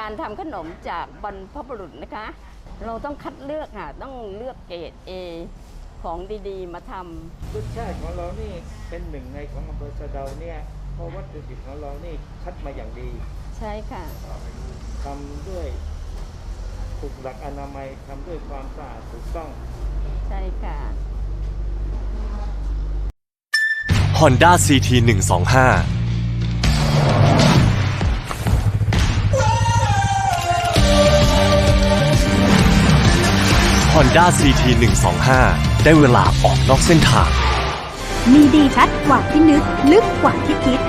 การทำขนมจากบรรพบุรุษนะคะ เราต้องคัดเลือกค่ะต้องเลือกเกรด A ของดีๆ มาทำรสชาติของเรานี่เป็นหนึ่งในของอำเภอสะเดาเนี่ยเพราะวัตถุดิบของเรานี่คัดมาอย่างดี ใช่ค่ะทำด้วยถูกหลักอนามัยทำด้วยความสะอาดถูกต้อง ใช่ค่ะ Honda CT 125 Honda CT 125 ได้เวลาออกนอกเส้นทาง มีดีชัดกว่าที่นึก ลึกกว่าที่คิด